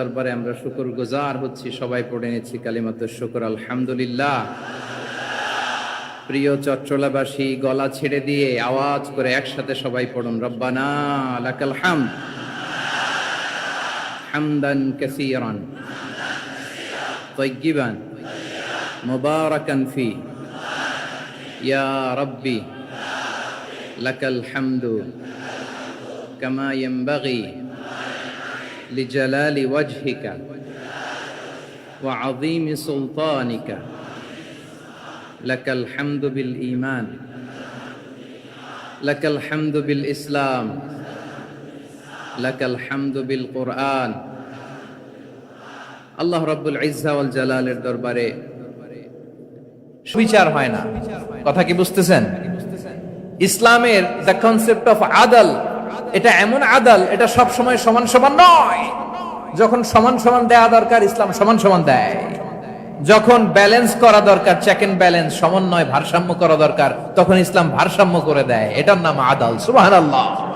তারপরে আমরা শুকর গুজার হচ্ছি, সবাই পড়ে নিচ্ছি কালিমাত শুকর, আলহামদুলিল্লাহ। প্রিয় চট্টলাবাসী গলা ছেড়ে দিয়ে আওয়াজ করে একসাথে সবাই পড়ুন, রব্বানা লাকাল হাম হামদান কাসিরান। তৈগিবান মুবারাকান ফি। ইয়া রব্বি। লাকাল হামদু। কামা ইয়ানবাগি। لجلال وجهك وعظيم سلطانك لك الحمد بالإيمان لك الحمد بالإسلام لك الحمد بالقرآن আল্লাহ রব্বুল ইজ্জা ওয়াল জালালের দরবারে বিচার হয় না কথা কি বুঝতেছেন ইসলামের দ্য কনসেপ্ট অফ আদাল এটা এমন আদাল, এটা সব সময় সমান সমান নয়। যখন সমান সমান দেয়া দরকার, ইসলাম সমান সমান দেয়। যখন ব্যালেন্স করা দরকার চেক এন্ড ব্যালেন্স সমন্বয়, ভারসাম্য করা দরকার, তখন ইসলাম ভারসাম্য করে দেয়। এটার নাম আদাল, সুবহানাল্লাহ।